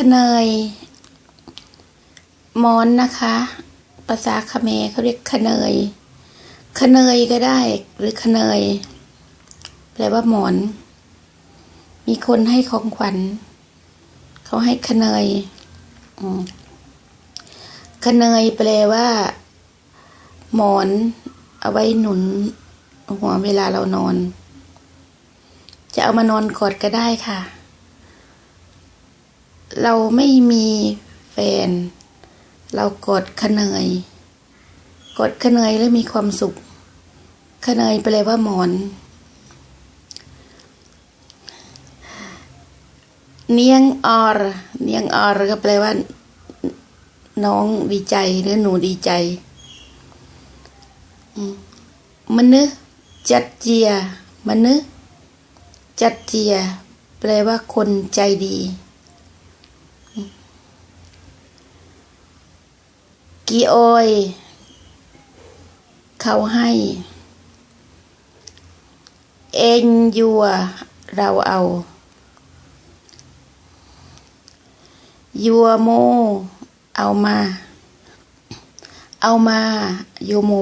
ขเนยมอนนะคะ ภาษาเขมรเขาเรียกขเนยขเนยก็ได้ หรือขเนยแปลว่าหมอน มีคนให้ของขวัญ เขาให้ขเนยขเนยแปลว่า หมอน เอาไว้หนุน หัวเวลาเรานอน จะเอามานอนกอดก็ได้ค่ะ เราไม่มีแฟน เรากดขเนย กดขเนยแล้วมีความสุขขเนยแปลว่าหมอน เนียงออรเนียงออรก็แปลว่า น้องดีใจหรือหนูดีใจมมนึจัดเจียมันึจัดเจีย แปลว่าคนใจดีอืม กีโอย เขาให้ เอ็นยัว เราเอายัวโม เอามา เอามาโยโม